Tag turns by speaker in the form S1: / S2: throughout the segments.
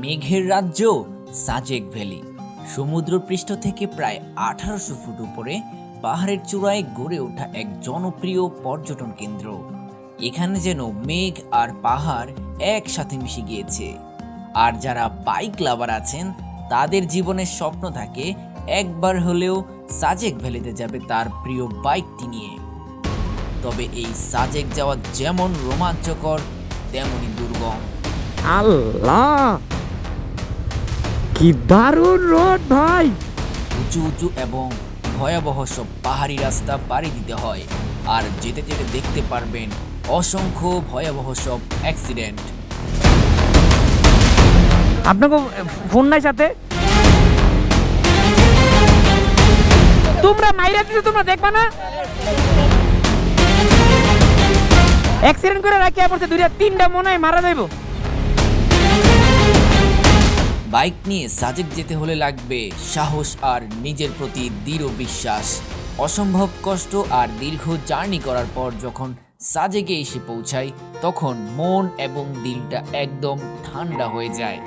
S1: মেঘের রাজ্য, সাজেক ভ্যালি। সমুদ্রপৃষ্ঠ থেকে প্রায় আঠারোশো ফুট উপরে, পাহাড়ের চূড়ায় গড়ে ওঠা এক জনপ্রিয় পর্যটন কেন্দ্র। এখানে যেন মেঘ আর পাহাড় একসাথে মিশে গিয়েছে। আর যারা বাইক লাভার আছেন, তাদের জীবনের স্বপ্ন থাকে, একবার হলেও সাজেক ভ্যালিতে যাবে তার প্রিয় বাইকটি নিয়ে। তবে এই সাজেক যাওয়া যেমন রোমাঞ্চকর তেমনই দুর্গম।
S2: আল্লাহ! কি দারুণ রোড ভাই।
S1: উঁচু উঁচু এবং ভয়াবহ সব পাহাড়ি রাস্তা পাড়ি দিতে হয়। আর যেতে যেতে দেখতে পারবেন অসংখ্য ভয়াবহ সব অ্যাক্সিডেন্ট
S2: আপনাকে ফোন নাই সাথে? তোমরা মাইরা দিছো তোমরা দেখবা না? অ্যাক্সিডেন্ট করে রাখিয়া পড়ছে দুইটা তিনটা মনে হয় মারা যাইব।
S1: বাইক নিয়ে সাজেক যেতে হলে লাগবে সাহস আর নিজের প্রতি দৃঢ় বিশ্বাস। অসম্ভব কষ্ট আর দীর্ঘ জার্নি করার পর যখন সাজেকে এসে পৌঁছাই, তখন মন এবং দিলটা একদম ঠান্ডা হয়ে যায়।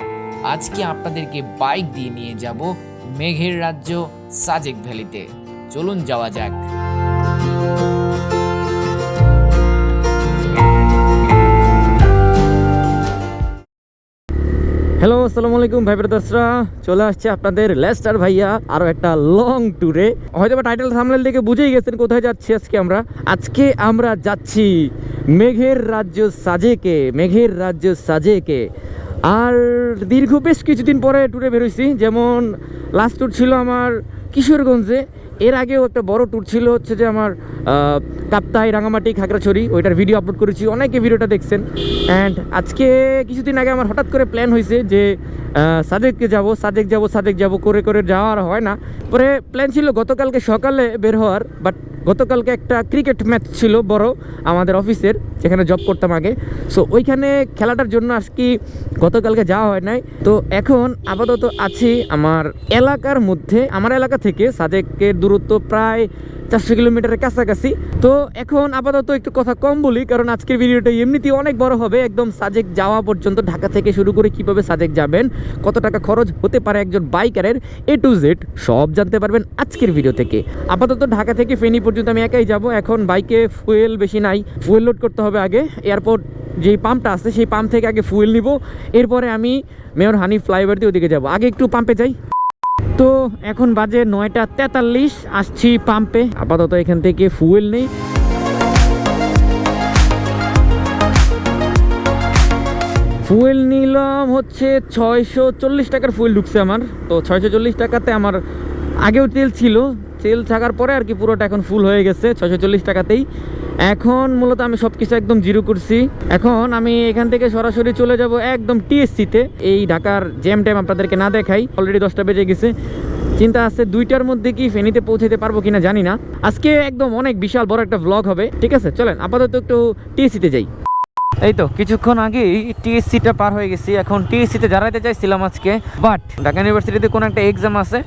S1: আজকে আপনাদেরকে বাইক দিয়ে নিয়ে যাব মেঘের রাজ্য সাজেক ভ্যালিতে। চলুন যাওয়া যাক।
S2: হ্যালো আসসালামু আলাইকুম, ভাই ব্রাদার্সরা। চলে আসছে আপনাদের লেস্টার ভাইয়া আরও একটা লং ট্যুরে হয়তো টাইটেল থামলেল দেখে বুঝেই গেছেন কোথায় যাচ্ছি আজকে আমরা। আজকে আমরা যাচ্ছি মেঘের রাজ্য সাজেকে, মেঘের রাজ্য সাজেকে। আর দীর্ঘ বেশ কিছুদিন পরে ট্যুরে বেরোইছি। যেমন লাস্ট ট্যুর ছিল আমার কিশোরগঞ্জে। এর আগেও একটা বড় ট্যুর ছিল হচ্ছে যে আমার কাপ্তাই রাঙামাটি খাগড়াছড়ি, ওইটার ভিডিও আপলোড করেছি, অনেকে ভিডিওটা দেখছেন। অ্যান্ড আজকে কিছুদিন আগে আমার হঠাৎ করে প্ল্যান হয়েছে যে সাদেককে যাব, সাদেক যাব সাদেক যাব, করে করে যাওয়া আর হয় না। পরে প্ল্যান ছিল গতকালকে সকালে বের হওয়ার বাট গতকালকে একটা ক্রিকেট ম্যাচ ছিল বড় আমাদের অফিসের যেখানে জব করতাম আগে। সো ওইখানে খেলাটার জন্য আজকে গতকালকে যাওয়া হয় নাই? তো এখন আপাতত আছি আমার এলাকার মধ্যে, আমার এলাকা থেকে সাদেকের দূরত্ব প্রায় চারশো কিলোমিটারের কাছাকাছি। তো এখন আপাতত একটু কথা কম বলি, কারণ আজকের ভিডিওটা এমনিতেই অনেক বড় হবে। একদম সাজেক যাওয়া পর্যন্ত ঢাকা থেকে শুরু করে কীভাবে সাজেক যাবেন, কত টাকা খরচ হতে পারে একজন বাইকারের এ টু জেড সব জানতে পারবেন আজকের ভিডিও থেকে। আপাতত ঢাকা থেকে ফেনি পর্যন্ত আমি একাই যাব। এখন বাইকে ফুয়েল বেশি নাই, ফুয়েল লোড করতে হবে আগে। এয়ারপোর্ট যেই পাম্পটা আছে, সেই পাম্প থেকে আগে ফুয়েল নিব। এরপরে আমি মেয়র হানি ফ্লাইওভার দিয়ে ওদিকে যাব। আগে একটু পাম্পে যাই। তো এখন বাজে নয়টা তেতাল্লিশ, আসছি পাম্পে আপাতত এখান থেকে ফুয়েল নেই। ফুয়েল নিলাম হচ্ছে ছয়শো চল্লিশ টাকার ফুয়েল ঢুকছে আমার। তো ছয়শো চল্লিশ টাকাতে আমার আগেও তেল ছিল তেল থাকার পরে আর কি পুরোটা এখন ফুল হয়ে গেছে, ছয়শো চল্লিশ টাকাতেই। এখন মূলত আমি সব কিছু একদম জিরো করছি। এখন আমি এখান থেকে সরাসরি চলে যাব একদম টিএসসিতে। এই ঢাকার জ্যাম ট্যাম আপনাদেরকে না দেখাই অলরেডি দশটা বেজে গেছে। চিন্তা আছে দুইটার মধ্যে কি ফেনীতে পৌঁছাতে পারব কিনা জানি না। আজকে একদম অনেক বিশাল বড় একটা ব্লগ হবে, ঠিক আছে? চলেন, আপাতত একটু টিএসসিতে যাই। এই তো, কিছুক্ষণ আগেই টিএসসিটা পার হয়ে গেছি। এখন টিএসসিতে দাঁড়াইতে চাইছিলাম আজকে বাট ঢাকা ইউনিভার্সিটিতে কোনো একটা এক্সাম আছে।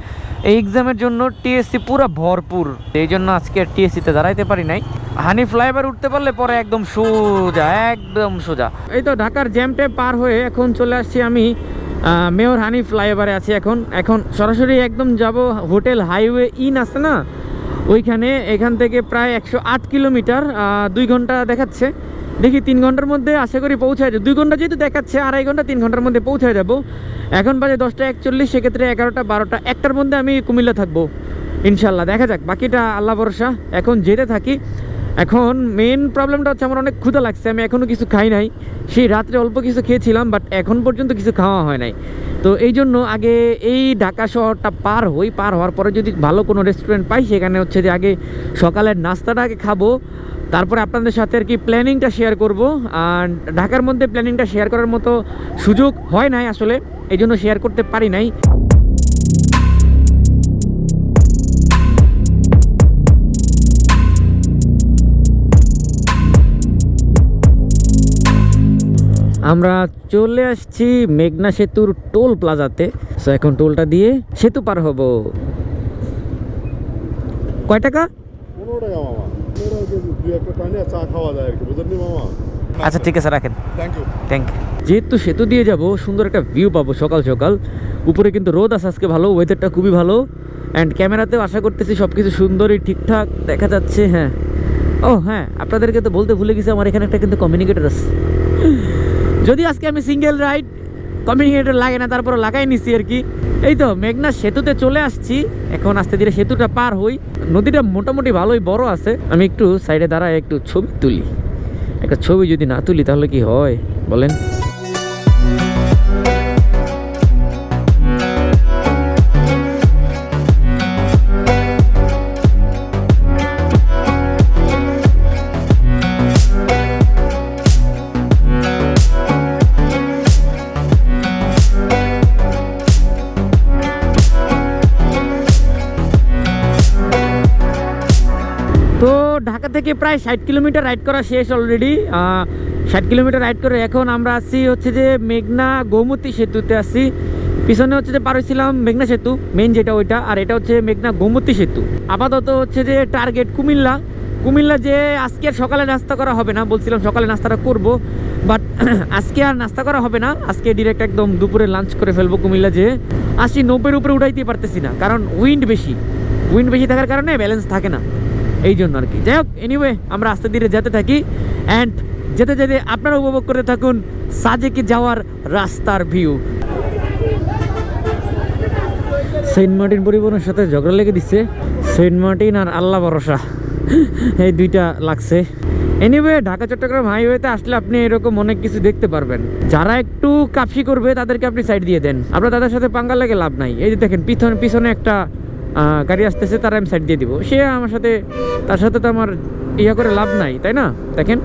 S2: এই এক্সামের জন্য টিএসসি পুরো ভরপুর। এই জন্য আজকে টিএসসিতে দাঁড়াইতে পারি নাই। হানি ফ্লাইওভার উঠতে পারলে পরে একদম সোজা একদম সোজা। এই তো ঢাকার জ্যাম ট্যাম পার হয়ে এখন চলে আসছি আমি মেয়র হানি ফ্লাইওভারে আছি এখন। এখন সরাসরি একদম যাব হোটেল হাইওয়ে ইন আছে না? ওইখানে, এখান থেকে প্রায় একশো আট কিলোমিটার দুই ঘণ্টা দেখাচ্ছে। দেখি তিন ঘণ্টার মধ্যে আশা করি পৌঁছায় যাবে। দুই ঘণ্টা যেহেতু দেখাচ্ছে, আড়াই ঘণ্টা তিন ঘণ্টার মধ্যে পৌঁছায় যাব। এখন বাজে দশটা একচল্লিশ, সেক্ষেত্রে এগারোটা, বারোটা, একটার মধ্যে আমি কুমিল্লা থাকব। ইনশাল্লাহ দেখা যাক, বাকিটা আল্লাহ ভরসা। এখন যেতে থাকি এখন মেন প্রবলেমটা হচ্ছে আমার অনেক ক্ষুধা লাগছে, আমি এখনও কিছু খাই নাই। সেই রাত্রে অল্প কিছু খেয়েছিলাম বাট এখন পর্যন্ত কিছু খাওয়া হয় নাই। তো এই জন্য আগে এই ঢাকা শহরটা পার হই, পার হওয়ার পরে যদি ভালো কোনো রেস্টুরেন্ট পাই, সেখানে হচ্ছে যে আগে সকালের নাস্তাটা আগে খাব। তারপরে আপনাদের সাথে আর কি প্ল্যানিংটা শেয়ার করব। আর ঢাকার মধ্যে প্ল্যানিংটা শেয়ার করার মতো সুযোগ হয় নাই আসলে, এই জন্য শেয়ার করতে পারি নাই। আমরা চলে আসছি মেঘনা সেতুর টোল প্লাজাতে। সো এখন টোলটা দিয়ে সেতু পার হব। কয় টাকা? আচ্ছা ঠিক আছে রাখেন।
S3: থ্যাংক ইউ
S2: যেহেতু সেতু দিয়ে যাব সুন্দর একটা ভিউ পাবো সকাল সকাল। উপরে কিন্তু রোদ আছে আজকে ভালো ওয়েদারটা খুবই ভালো। অ্যান্ড ক্যামেরাতেও আশা করতেছি সব কিছু সুন্দরই ঠিকঠাক দেখা যাচ্ছে হ্যাঁ। ও হ্যাঁ আপনাদেরকে তো বলতে ভুলে গেছি আমার এখানে একটা কিন্তু কমিউনিকেটর আছে। যদি আজকে আমি সিঙ্গেল রাইড কমিউনিকেটর লাগে না তারপর লাগাই নিছি আর কি। এই তো, মেঘনা সেতুতে চলে আসছি। এখন আস্তে ধীরে সেতুটা পার হই। নদীটা মোটামুটি ভালোই বড় আছে। আমি একটু সাইডে দাঁড়ায় একটু ছবি তুলি। একটা ছবি যদি না তুলি, তাহলে কি হয়? বলেন। থেকে প্রায় ষাট কিলোমিটার রাইড করা শেষ অলরেডি ষাট কিলোমিটার রাইড করে এখন আমরা আসছি হচ্ছে যে মেঘনা গোমতী সেতুতে আসছি পিছনে হচ্ছে যে পার হয়েছিলাম মেঘনা সেতু মেন যেটা ওইটা, আর এটা হচ্ছে মেঘনা গোমতী সেতু। আপাতত হচ্ছে যে টার্গেট কুমিল্লা। কুমিল্লা যে আজকে আর সকালে নাস্তা করা হবে না, বলছিলাম সকালে নাস্তাটা করব বাট আজকে আর নাস্তা করা হবে না। আজকে ডিরেক্ট একদম দুপুরে লাঞ্চ করে ফেলব কুমিল্লা যে। আশি নব্বইয়ের উপরে উঠাইতে পারতেছি না, কারণ উইন্ড বেশি। উইন্ড বেশি থাকার কারণে ব্যালেন্স থাকে না। এই জন্য আর কি। যাই হোক এনিওয়ে আমরা আস্তে ধীরে যেতে থাকি অ্যান্ড যেতে যেতে আপনারা উপভোগ করতে থাকুন সাজেকে যাওয়ার রাস্তার ভিউ সেন্ট মার্টিন পরিবহনের সাথে ঝগড়া লেগে দিচ্ছে। সেন্ট মার্টিন আর আল্লাহ ভরসা। এই দুইটা লাগছে। এনিওয়ে ঢাকা, চট্টগ্রাম হাইওয়েতে আসলে আপনি এরকম অনেক কিছু দেখতে পারবেন। যারা একটু কাপসি করবে, তাদেরকে আপনি সাইড দিয়ে দেন। আপনার তাদের সাথে পাঙ্গা লাগে লাভ নাই। এই যে দেখেন, পিছনে পিছনে একটা গাড়ি আসতেছে, তারা আমি সাইড দিয়ে দিব। সে আমার সাথে, তার সাথে তো আমার ইয়া করে লাভ নাই, তাই না? দেখেন।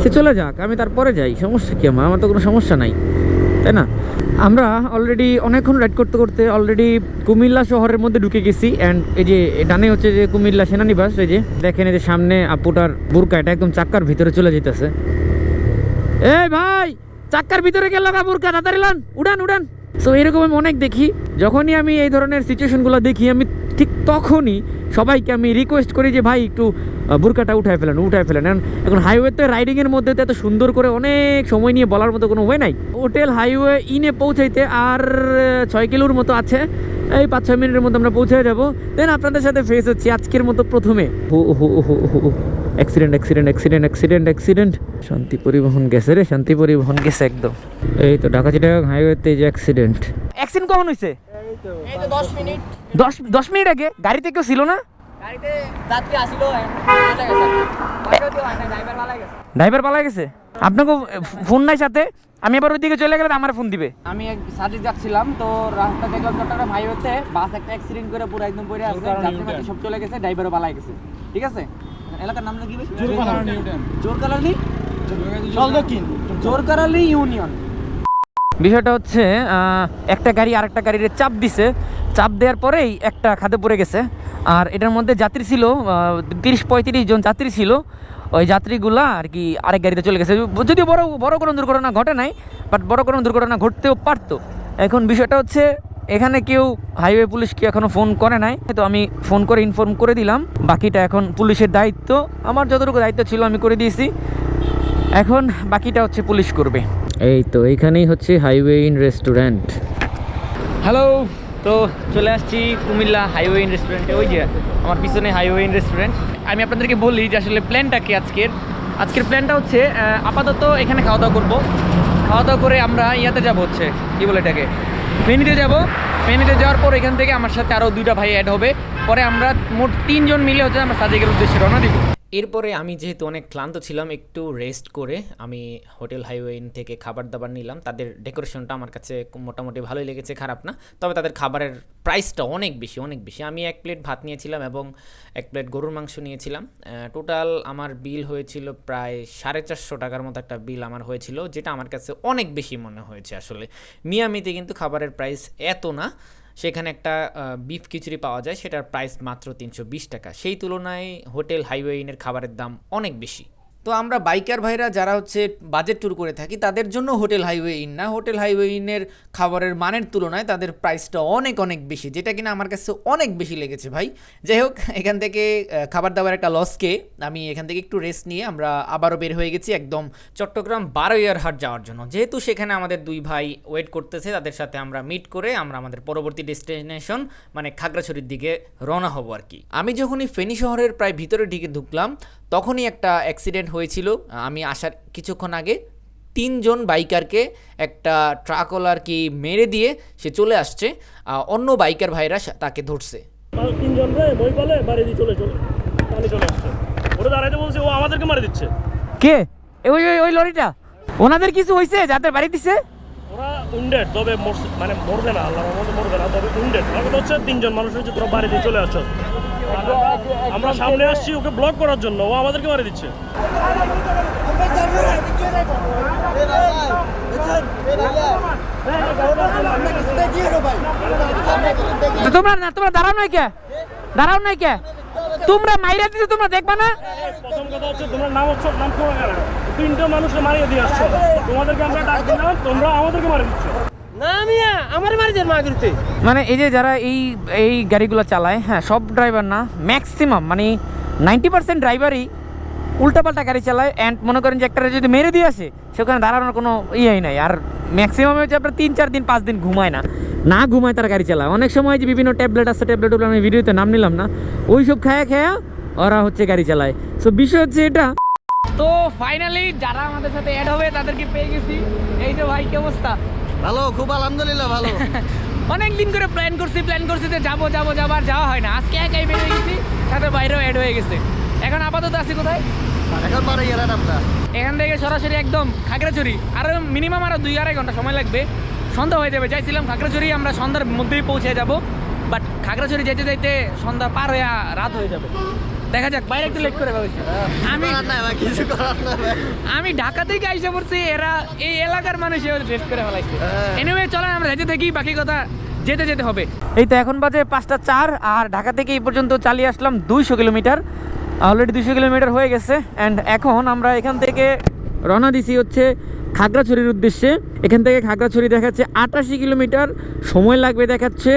S2: সে চলে যাক, আমি তারপরে যাই। সমস্যা কি আমার? আমার তো কোনো সমস্যা নাই, তাই না? আমরা অলরেডি অনেকক্ষণ রাইড করতে করতে অলরেডি কুমিল্লা শহরের মধ্যে ঢুকে গেছি। অ্যান্ড এই যে ডানে হচ্ছে যে কুমিল্লা সেনানিবাস, এই যে, দেখেন এই যে সামনে আপুটার বুরকা, এটা একদম চাক্কার ভিতরে চলে যেতেছে এই ভাই, চাক্কার ভিতরে গেল বুরকা, তাড়াতাড়ি লান, উড়ান উড়ান। সো এরকম আমি অনেক দেখি। যখনই আমি এই ধরনের সিচুয়েশনগুলো দেখি, আমি ঠিক তখনই সবাইকে আমি রিকোয়েস্ট করি যে, ভাই, একটু বুরকাটা উঠায় ফেলেন উঠায় ফেলেন। এখন- হাইওয়েতে রাইডিংয়ের মধ্যে তো এত সুন্দর করে অনেক সময় নিয়ে বলার মতো কোনো ওয়ে নাই। হোটেল হাইওয়ে ইনে পৌঁছাইতে আর ছয় কিলোর মতো আছে। এই পাঁচ ছয় মিনিটের মধ্যে আমরা পৌঁছে যাব। দেন আপনাদের সাথে ফেস হচ্ছি আজকের মতো প্রথমে। হো হো হো হো। Accident accident accident accident accident Shanti Paribahan গেছে রে শান্তি পরিবহন গেছে একদম। এই তো ঢাকা চিটাগাং হাইওয়েতে যে অ্যাক্সিডেন্ট অ্যাক্সিডেন্ট কখন হয়েছে
S4: এই তো দশ মিনিট।
S2: দশ দশ মিনিট আগে? গাড়িতে কেউ ছিল না?
S4: গাড়িতে যাত্রী আসিল ড্রাইভার ভালো গেছে।
S2: ড্রাইভার পালা গেছে। আপনাকে ফোন নাই সাথে? আমি এবার ওইদিকে চলে গেলে আমার ফোন দিবে।
S4: আমি এক সাজে যাচ্ছিলাম তো রাস্তা দেখলাম চট্টগ্রাম হাইওয়েতে বাস একটা অ্যাক্সিডেন্ট করে পুরো একদম পড়ে আছে। যাত্রী মাত্রী সব চলে গেছে ড্রাইভারও পালাই গেছে। ঠিক আছে? এলাকার নাম কি জোরকালালি জোরকালালি জোরকালালি ইউনিয়ন।
S2: বিষয়টা হচ্ছে একটা গাড়ি আরেকটা গাড়ির চাপ দিছে। চাপ দেওয়ার পরেই একটা খাদে পড়ে গেছে। আর এটার মধ্যে যাত্রী ছিল তিরিশ পঁয়ত্রিশ জন যাত্রী ছিল। ওই যাত্রীগুলা আর কি আরেক গাড়িতে চলে গেছে। যদিও বড় বড় কোনো দুর্ঘটনা ঘটে নাই বাট বড় কোনো দুর্ঘটনা ঘটতেও পারতো। এখন বিষয়টা হচ্ছে এখানে কেউ হাইওয়ে পুলিশকে এখনও ফোন করে নাই? তো আমি ফোন করে ইনফর্ম করে দিলাম। বাকিটা এখন পুলিশের দায়িত্ব। আমার যতটুকু দায়িত্ব ছিল আমি করে দিয়েছি। এখন বাকিটা হচ্ছে পুলিশ করবে। এই তো এইখানেই হচ্ছে হাইওয়ে ইন রেস্টুরেন্ট হ্যালো তো চলে আসছি কুমিল্লা হাইওয়ে ইন রেস্টুরেন্টে ওই যে আমার পিছনে হাইওয়ে ইন রেস্টুরেন্ট আমি আপনাদেরকে বলি যে আসলে প্ল্যানটা কি আজকের? আজকের প্ল্যানটা হচ্ছে আপাতত এখানে খাওয়া দাওয়া করব। খাওয়া দাওয়া করে আমরা ইয়াতে যাব হচ্ছে কি বলে এটাকে? ফেনিতে যাব। ফেনিতে যাওয়ার পর এখান থেকে আমার সাথে আরও দুইটা ভাই অ্যাড হবে। পরে আমরা মোট তিনজন মিলে হচ্ছে আমরা সাজেকের উদ্দেশ্যে রওনা দিব।
S5: এরপরে আমি যেহেতু অনেক ক্লান্ত ছিলাম একটু রেস্ট করে, আমি হোটেল হাইওয়ে থেকে খাবার দাবার নিলাম। তাদের ডেকোরেশনটা আমার কাছে মোটামুটি ভালোই লেগেছে, খারাপ না। তবে তাদের খাবারের প্রাইসটা অনেক বেশি অনেক বেশি। আমি এক প্লেট ভাত নিয়েছিলাম এবং এক প্লেট গরুর মাংস নিয়েছিলাম। টোটাল আমার বিল হয়েছিল প্রায় সাড়ে চারশো টাকার মতো একটা বিল আমার হয়েছিল, যেটা আমার কাছে অনেক বেশি মনে হয়েছে আসলে। মিয়ামিতে কিন্তু খাবারের প্রাইস এত না। সেখানে একটা বিফ খিচুড়ি পাওয়া যায়, সেটার প্রাইস মাত্র তিনশো বিশ টাকা। সেই তুলনায় হোটেল হাইওয়ে ইনের খাবারের দাম অনেক বেশি। তো আমরা বাইকার ভাইরা যারা হচ্ছে বাজেট ট্যুর করে থাকি, তাদের জন্য হোটেল হাইওয়ে ইন না। হোটেল হাইওয়ে ইনের খাবারের মানের তুলনায় তাদের প্রাইসটা অনেক অনেক বেশি, যেটা কিনা আমার কাছে অনেক বেশি লেগেছে ভাই। যাই হোক, এখান থেকে খাবার দাবার একটা লসকে আমি এখান থেকে একটু রেস্ট নিয়ে আমরা আবারও বের হয়ে গেছি একদম চট্টগ্রাম বারোয়ার হাট যাওয়ার জন্য। যেহেতু সেখানে আমাদের দুই ভাই ওয়েট করতেছে, তাদের সাথে আমরা মিট করে আমরা আমাদের পরবর্তী ডেস্টিনেশন মানে খাগড়াছড়ির দিকে রওনা হব আর কি। আমি যখনই ফেনী শহরের প্রায় ভিতরের দিকে ঢুকলাম তখনই একটা অ্যাক্সিডেন্ট হয়েছিল। আমি আসার কিছুক্ষণ আগে তিনজন বাইকারকে একটা ট্রাকওয়ালার কি মেরে দিয়ে সে চলে আসছে। অন্য বাইকার ভাইরা তাকে ধরছে।
S3: তিনজন বই বাড়ি দিয়ে চলে চলে চলে আসছে। ওরা দাঁড়াইতে বলছে ও আমাদেরকে মারি দিচ্ছে।
S2: কে? ওই ওই- ওই লরিটা? ওনাদের কিছু হয়েছে যাদের বাড়ি দিছে?
S3: ওরা উন্ডেড তবে মানে মরবে না আল্লাহর মধ্যে মরবে না তবে উন্ডেড আমার কথা হচ্ছে তিনজন মানুষ হচ্ছে তোরা বাড়ি দিয়ে চলে আসছো। আমরা সামনে আসছি ওকে ব্লক করার জন্য ও আমাদেরকে মারি দিচ্ছে।
S2: তোমরা না তোমরা দাঁড়াও নাই কে? দাঁড়াও নাই কে? তোমরা মাইরা দিছো তোমরা দেখবা না?
S3: প্রথম কথা হচ্ছে তোমরা নাম হচ্ছে নাম করে তিনটা মানুষকে মারিয়ে দিয়ে আসছো। তোমাদেরকে আমরা ডাক দিলাম তোমরা আমাদেরকে মারি দিচ্ছ।
S2: মানে এই যে যারা এই এই গাড়িগুলো চালায় হ্যাঁ সব ড্রাইভার না ম্যাক্সিমাম মানে নাইনটি পার্সেন্ট ড্রাইভারই উল্টাপাল্টা গাড়ি চালায় অ্যান্ড মনে করেন যে একটা যদি মেরে দিয়ে আসে সেখানে দাঁড়ানোর কোনো ইয়েই নাই। আর ম্যাক্সিমাম হচ্ছে আপনার তিন চার দিন পাঁচ দিন ঘুমায় না। না ঘুমায় তারা গাড়ি চালায়। অনেক সময় যে বিভিন্ন ট্যাবলেট আছে ট্যাবলেটগুলো আমি ভিডিওতে নাম নিলাম না। ওই সব খায়া খায়া ওরা হচ্ছে গাড়ি চালায়। সো বিষয় হচ্ছে এটা তো ফাইনালি যারা আমাদের সাথে অ্যাড হবে তাদেরকে পেয়ে গেছি। এই যে ভাই কি অবস্থা?
S4: ভালো খুব আলহামদুলিল্লাহ ভালো।
S2: অনেক দিন করে প্ল্যান করছি প্ল্যান করছি যে যাব যাব যাব আর যাওয়া হয় না। আজকে একাই বের হয়ে গেছি সাথে বাইরেও অ্যাড হয়ে গেছে। এখন আপাতত আছি কোথায়?
S4: এখন
S2: এখান থেকে সরাসরি একদম খাগড়াছড়ি। আরও মিনিমাম আরও দুই আড়াই ঘণ্টা সময় লাগবে। সন্ধ্যা হয়ে যাবে চাইছিলাম খাগড়াছড়ি আমরা সন্ধ্যার মধ্যেই পৌঁছে যাব। বাট খাগড়াছড়ি যেতে যেতে সন্ধ্যা পার হয়ে রাত হয়ে যাবে। দেখা যাক বাইরে একটু লেট করে ভাবছি আমি
S4: কিছু করার
S2: আমি ঢাকা থেকে আইসা পড়ছি এরা এই এলাকার মানুষ রেস্ট করে ফেলাইছে।
S4: হ্যাঁ।
S2: এনিওয়ে চলেন আমরা যেতে থাকি বাকি কথা যেতে যেতে হবে। এই তো এখন বাজে পাঁচটা চার আর ঢাকা থেকে এই পর্যন্ত চালিয়ে আসলাম দুইশো কিলোমিটার। অলরেডি দুইশো কিলোমিটার হয়ে গেছে অ্যান্ড এখন আমরা এখান থেকে রওনা দিছি হচ্ছে খাগড়াছড়ির উদ্দেশ্যে। এখান থেকে খাগড়াছড়ি দেখাচ্ছে আটাশি কিলোমিটার সময় লাগবে দেখাচ্ছে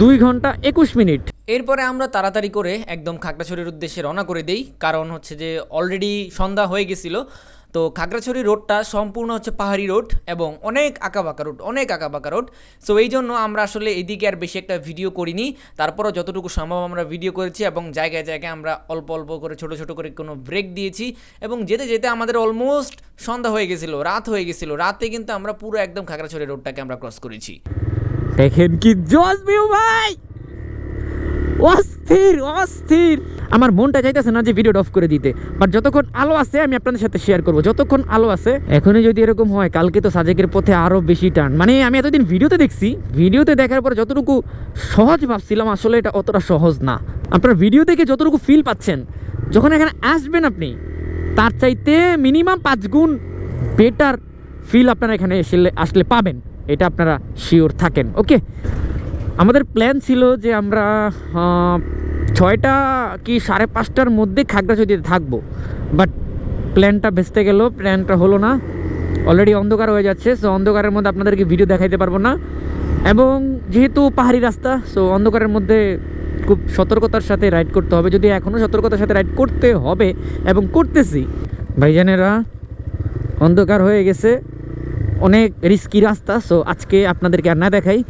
S2: দুই ঘণ্টা একুশ মিনিট।
S5: এরপরে আমরা তাড়াতাড়ি করে একদম খাগড়াছড়ির উদ্দেশ্যে রওনা করে দেই, কারণ হচ্ছে যে অলরেডি সন্ধ্যা হয়ে গেছিল। তো খাগড়াছড়ি রোডটা সম্পূর্ণ হচ্ছে পাহাড়ি রোড এবং অনেক আঁকাবাঁকা রোড, অনেক আঁকাবাঁকা রোড। সো এই জন্য আমরা আসলে এদিকে আর বেশি একটা ভিডিও করিনি। তারপরও যতটুকু সম্ভব আমরা ভিডিও করেছি এবং জায়গায় জায়গায় আমরা অল্প অল্প করে, ছোট ছোট করে কোনো ব্রেক দিয়েছি এবং যেতে যেতে আমাদের অলমোস্ট সন্ধ্যা হয়ে গেছিল, রাত হয়ে গেছিল। রাতে কিন্তু আমরা পুরো একদম খাগড়াছড়ি রোডটাকে আমরা ক্রস করেছি।
S2: দেখেন কি জজ ভাই! অস্থির অস্থির। আমার মনটা চাইতেছে না যে ভিডিও অফ করে দিতে। বাট যতক্ষণ আলো আছে, আমি আপনাদের সাথে শেয়ার করব। যতক্ষণ আলো আছে, এখনই যদি এরকম হয়, কালকে তো সাজেকের পথে আরও বেশি টান। মানে আমি এতদিন ভিডিওতে দেখছি ভিডিওতে দেখার পরে যতটুকু সহজ ভাবছিলাম, আসলে এটা অতটা সহজ না। আপনার ভিডিও থেকে যতটুকু ফিল পাচ্ছেন, যখন এখানে আসবেন আপনি, তার চাইতে মিনিমাম পাঁচ গুণ বেটার ফিল আপনারা এখানে এসে আসলে পাবেন। এটা আপনারা শিওর থাকেন ওকে আমাদের প্ল্যান ছিল যে আমরা ছয়টা কি সাড়ে পাঁচটার মধ্যে খাগড়াছড়িতে থাকব। বাট প্ল্যানটা ভেস্তে গেল প্ল্যানটা হলো না। অলরেডি অন্ধকার হয়ে যাচ্ছে সো অন্ধকারের মধ্যে আপনাদেরকে ভিডিও দেখাইতে পারব না। এবং যেহেতু পাহাড়ি রাস্তা সো অন্ধকারের মধ্যে খুব সতর্কতার সাথে রাইড করতে হবে। যদি এখনও সতর্কতার সাথে রাইড করতে হবে, এবং করতেছি, ভাইজানেরা, অন্ধকার হয়ে গেছে। অনেক রিস্কি রাস্তা সো আজকে আপনাদেরকে আর না দেখাই।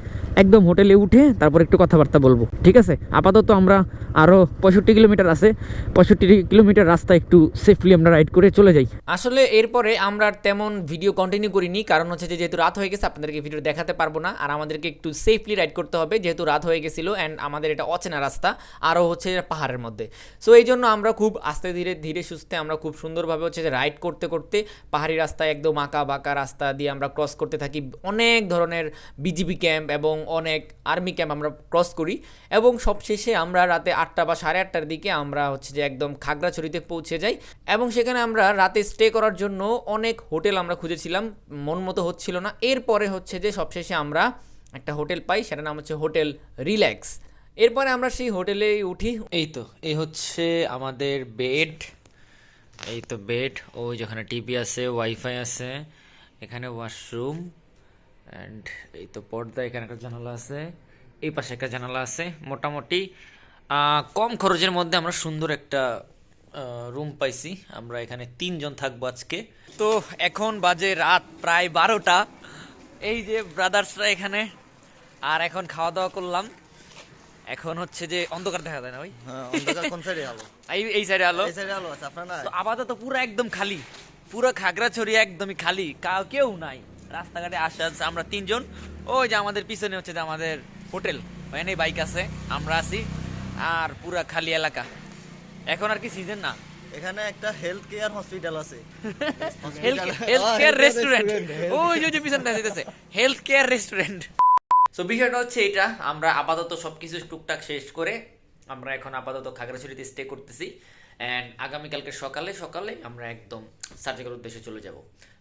S2: একদম হোটেলে উঠে তারপর একটু কথাবার্তা বলব, ঠিক আছে? আপাতত আমরা আরও পঁয়ষট্টি কিলোমিটার আছে, পঁয়ষট্টি কিলোমিটার রাস্তা একটু সেফলি আমরা রাইড করে চলে যাই।
S5: আসলে এরপরে আমরা তেমন ভিডিও কন্টিনিউ করিনি, কারণ হচ্ছে যে যেহেতু রাত হয়ে গেছে, আপনাদেরকে ভিডিও দেখাতে পারব না, আর আমাদেরকে একটু সেফলি রাইড করতে হবে, যেহেতু রাত হয়ে গেছিল অ্যান্ড আমাদের এটা অচেনা রাস্তা আরও হচ্ছে পাহাড়ের মধ্যে। সো এই জন্য আমরা খুব আস্তে ধীরে ধীরে সুস্থে আমরা খুব সুন্দরভাবে হচ্ছে যে রাইড করতে করতে পাহাড়ি রাস্তায় একদম আঁকা বাঁকা রাস্তা দিয়ে আমরা ক্রস করতে থাকি, অনেক ধরনের বিজিবি ক্যাম্প এবং অনেক আর্মি ক্যাম্প আমরা ক্রস করি এবং সবশেষে আমরা রাতে আটটা বা সাড়ে আটটার দিকে আমরা হচ্ছে যে একদম খাগড়াছড়িতে পৌঁছে যাই এবং সেখানে আমরা রাতে স্টে করার জন্য অনেক হোটেল আমরা খুঁজেছিলাম। মন মতো হচ্ছিল না। এরপরে হচ্ছে যে সবশেষে আমরা একটা হোটেল পাই, সেটার নাম হচ্ছে হোটেল রিল্যাক্স এরপরে আমরা সেই হোটেলে উঠি। এই তো, এই হচ্ছে আমাদের বেড
S2: এই তো বেড ওই যেখানে টিভি আছে ওয়াইফাই আছে, এখানে ওয়াশরুম অ্যান্ড এই তো পর্দা এখানে একটা জানালা আছে। এই পাশে একটা জানালা আছে মোটামুটি। কম খরচের মধ্যে আমরা সুন্দর একটা রুম পাইছি। আমরা এখানে তিনজন থাকব আজকে। তো এখন বাজে রাত প্রায় বারোটা। এই যে ব্রাদার্সরা এখানে। আর এখন খাওয়া দাওয়া করলাম। এখন হচ্ছে যে অন্ধকার দেখা যায় না ভাই?
S6: হ্যাঁ অন্ধকার কোন সাইডে আলো?
S2: এই এই সাইডে আলো।
S6: এই সাইডে আলো আছে আপনার
S2: আপাতত পুরো একদম খালি। পুরো খাগড়াছড়ি একদমই খালি। কেউ নাই। রাস্তাঘাটে আসা যাচ্ছে। আমরা তিনজন। ওই যে আমাদের পিছনে হচ্ছে যে আমাদের হোটেল। ওখানে বাইক আছে আমরা আছি। আর পুরা খালি এলাকা। এখন আর কি সিজন না?
S6: এখানে একটা হেলথ কেয়ার হসপিটাল আছে
S2: হেলথ কেয়ার রেস্টুরেন্ট ওই যে- ওই যে পিছনে দিতেছে হেলথ কেয়ার রেস্টুরেন্ট সো বিষয়টা হচ্ছে এটা। আমরা আপাতত সবকিছু টুকটাক শেষ করে আমরা এখন আপাতত খাগড়াছড়িতে স্টে করতেছি। অ্যান্ড আগামীকালকে সকালে সকালে আমরা একদম সার্জিক্যাল উদ্দেশ্যে চলে যাব।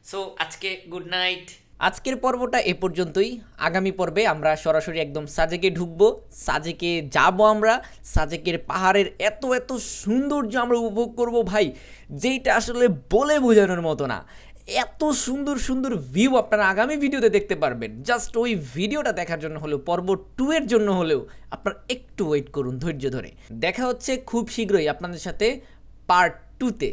S2: সো আজকে গুড নাইট আজকের পর্বটা এ পর্যন্তই। আগামী পর্বে আমরা সরাসরি একদম সাজেকে ঢুকবো। সাজেকে যাব আমরা। সাজেকের পাহাড়ের এত এত সৌন্দর্য আমরা উপভোগ করব ভাই, যেইটা আসলে বলে বোঝানোর মতো না। এত সুন্দর সুন্দর ভিউ আপনারা আগামী ভিডিওতে দেখতে পারবেন। জাস্ট ওই ভিডিওটা দেখার জন্য হলেও, পর্ব টু এর জন্য হলেও আপনারা একটু ওয়েট করুন ধৈর্য ধরে। দেখা হচ্ছে খুব শীঘ্রই আপনাদের সাথে পার্ট টুতে